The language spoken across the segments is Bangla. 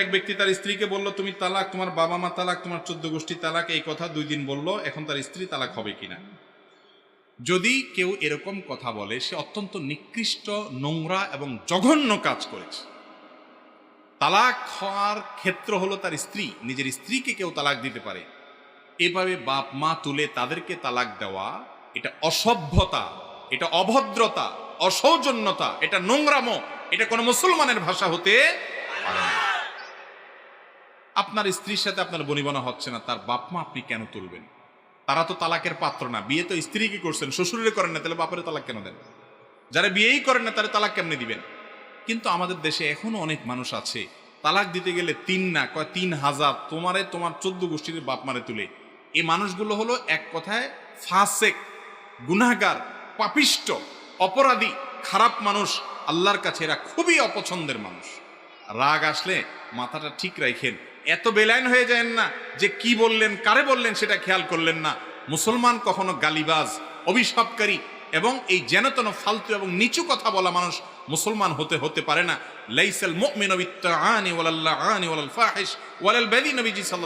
এক ব্যক্তি তার স্ত্রীকে বলল, তুমি তালাক, তোমার বাবা মা তালাক, তোমার চোদ্দ গোষ্ঠী তালাক, এই কথা দুই দিন বলল, এখন তার স্ত্রী তালাক হবে কিনা? যদি কেউ এরকম কথা বলে, সে অত্যন্ত নিকৃষ্ট, নোংরা এবং জঘন্য কাজ করেছে। তালাক হওয়ার ক্ষেত্র হলো তার স্ত্রী, নিজের স্ত্রীকে কেউ তালাক দিতে পারে। এভাবে বাপ মা তুলে তাদেরকে তালাক দেওয়া, এটা অসভ্যতা, এটা অভদ্রতা, অসৌজন্যতা, এটা নোংরামো, এটা কোনো মুসলমানের ভাষা হতে পারে না। আপনার স্ত্রীর সাথে আপনার বনিবনা হচ্ছে না, তার বাপ মা আপনি কেন তুলবেন? তারা তো তালাকের পাত্র না, বিয়ে তো স্ত্রী কি করছেন? শ্বশুরের করেন না, তাহলে বাপের তালাক কেন দেন? যারা বিয়েই করেন না তারা তালাক কেমনে দিবেন? কিন্তু আমাদের দেশে এখনও অনেক মানুষ আছে, তালাক দিতে গেলে তিন না, কয় তিন হাজার, তোমারে, তোমার চোদ্দ গোষ্ঠীর বাপ মারে তুলে। এই মানুষগুলো হলো এক কথায় ফাসেক, গুনাহগার, পাপিষ্ট, অপরাধী, খারাপ মানুষ, আল্লাহর কাছে এরা খুবই অপছন্দের মানুষ। রাগ আসলে মাথাটা ঠিক রাখেন এত বেলাইন হয়ে যায় না যে কি বললেন, কারে বললেন সেটা খেয়াল করলেন না। মুসলমান কখনো গালিবাজ, অভিশাপকারী এবং এই যেনতন ফালতু এবং নিচু কথা বলা মানুষ মুসলমান হতে হতে পারে না। লাইসাল ওয়ালাল্লাহ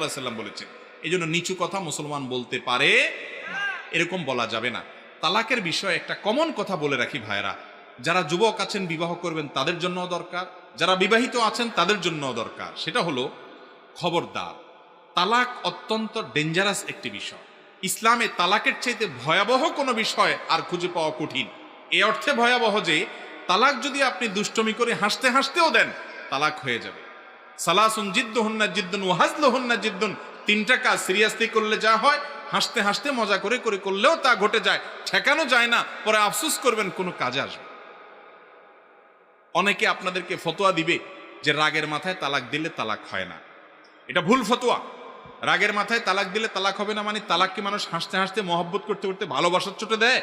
সাল্লাম বলেছেন। এই জন্য নিচু কথা মুসলমান বলতে পারে এরকম বলা যাবে না। তালাকের বিষয়ে একটা কমন কথা বলে রাখি ভাইরা যারা যুবক আছেন, বিবাহ করবেন, তাদের জন্যও দরকার। যারা বিবাহিত আছেন, তাদের জন্যও দরকার। সেটা হলো খবরদার। তালাক অত্যন্ত ডেঞ্জারাস একটি বিষয়। ইসলামে তালাকের চাইতে ভয়াবহ কোনো বিষয় আর খুঁজে পাওয়া কঠিন। এ অর্থে ভয়াবহ যে, তালাক যদি আপনি দুষ্টমি করে হাসতে হাসতেও দেন, তালাক হয়ে যাবে। সালাসুন জিদ্দ হন্না জিদ্দুন ওয়াহাজল হন্না জিদ্দুন, তিনটা কাজ সিরিয়াসলি করলে যা হয়, হাসতে হাসতে মজা করে করে করলেও তা ঘটে যায়, ঠেকানো যায় না, পরে আফসোস করবেন কোনো কাজে আসবে অনেকে আপনাদেরকে ফতোয়া দিবে যে, রাগের মাথায় তালাক দিলে তালাক হয় না। এটা ভুল ফতোয়া। রাগের মাথায় তালাক দিলে তালাক হবে না মানে তালাককে মানুষ হাসতে হাসতে মহব্বত করতে করতে ভালোবাসার চোটে দেয়।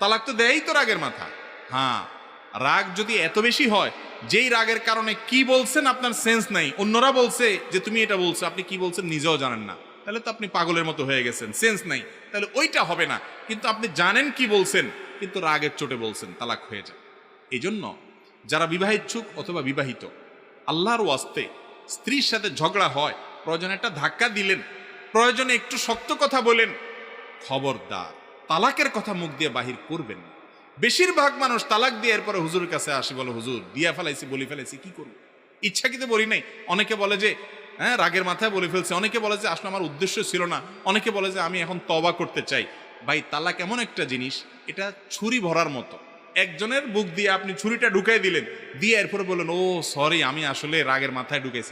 তালাক তো দেয়ই তো রাগের মাথা। হ্যাঁ রাগ যদি এত বেশি হয়, যেই রাগের কারণে কি বলছেন আপনার সেন্স নাই। অন্যরা বলছে যে তুমি এটা বলছো, আপনি কি বলছেন নিজেও জানেন না। তাহলে তো আপনি পাগলের মতো হয়ে গেছেন, সেন্স নাই। তাহলে ওইটা হবে না। কিন্তু আপনি জানেন কি বলছেন, কিন্তু রাগের চোটে বলছেন, তালাক হয়ে যায়। এই জন্য যারা বিবাহিচ্ছুক অথবা বিবাহিত, আল্লাহর ওয়াস্তে স্ত্রীর সাথে ঝগড়া হয়। প্রয়োজনে একটা ধাক্কা দিলেন। প্রয়োজনে একটু শক্ত কথা বলেন। খবরদার, তালাকের কথা মুখ দিয়ে বাহির করবেন বেশিরভাগ মানুষ তালাক দিয়ে এরপরে হুজুরের কাছে আসি, বলে, হুজুর, দিয়া ফেলাইছি, বলি ফেলাইছি, কি করব? ইচ্ছাকৃত বলি নাই। অনেকে বলে যে হ্যাঁ রাগের মাথায় বলে ফেলছে। অনেকে বলে যে, আসলে আমার উদ্দেশ্য ছিল না। অনেকে বলে যে, আমি এখন তবা করতে চাই। ভাই, তালাক এমন একটা জিনিস, এটা ছুরি ভরার মতো। একজনের বুক দিয়ে আপনি ছুরিটা ঢুকাই দিলেন। দিয়ে এরপরে বললেন ও সরি আমি আসলে রাগের মাথায় ঢুকেছিলাম।